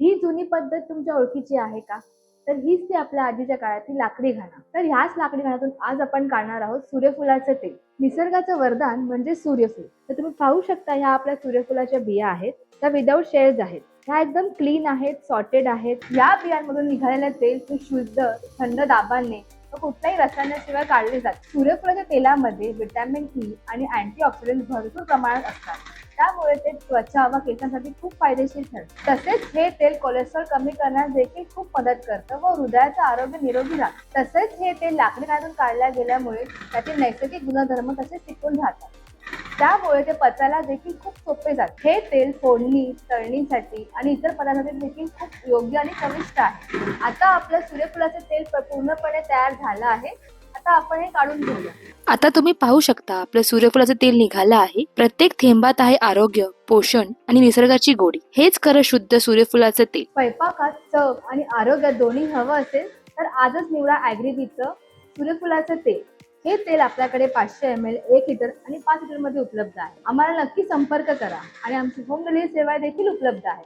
ही जुनी पद्धत तुमच्या ओळखीची आहे का? तर हीच ती आपल्या आधीच्या काळातली लाकडी घाणा. तर ह्याच लाकडी घाणातून आज आपण काढणार आहोत सूर्यफुलाचं तेल. निसर्गाचं वरदान म्हणजे सूर्यफूल. तर तुम्ही पाहू शकता ह्या आपल्या सूर्यफुलाच्या बिया आहेत. त्या विदाऊट शेअर्स आहेत. ह्या एकदम क्लीन आहेत सॉर्टेड आहेत. या बियांमधून निघालेलं तेल ते शुद्ध थंड दाबाने व कुठल्याही रसायनाशिवाय काढले जाते. सूर्यफुलाच्या तेलामध्ये विटॅमिन ई e आणि अँटीऑक्सिडंट भरपूर प्रमाणात असतात. त्यामुळे ते त्वचा व केसांसाठी खूप फायदेशीर ठरते तसेच हे तेल कोलेस्ट्रॉल कमी करण्यास देखील खूप मदत करतं व हृदयाचं आरोग्य निरोगी राहतं तसेच हे तेल लाकडी घालून काढल्या गेल्यामुळे त्याचे नैसर्गिक गुणधर्म तसेच टिकून राहतात? त्यामुळे ते पचायला देखील खूप सोपे जाते. हे तेल फोडणी तळणीसाठी आणि इतर पदार्थांसाठी देखील खूप योग्य आणि चविष्ट आहे. आता आपलं सूर्यफुलाचे तेल पूर्णपणे तयार झालं आहे. आता आपण हे काढून घेऊया. आता तुम्ही पाहू शकता आपलं सूर्यफुलाचं तेल निघालं आहे. प्रत्येक थेंबात आहे आरोग्य पोषण आणि निसर्गाची गोडी. हेच खरं शुद्ध सूर्यफुलाचं तेल. स्वयंपाकात चव आणि आरोग्य दोन्ही हवं असेल तर आजच निवडा ॲग्रीबीचं सूर्यफुलाचं तेल. हे तेल आपल्याकडे पाचशे एम एल एक लिटर आणि पाच लिटरमध्ये उपलब्ध आहे. आम्हाला नक्की संपर्क करा आणि आमची होम डिलिव्हरी सेवा देखील उपलब्ध आहे.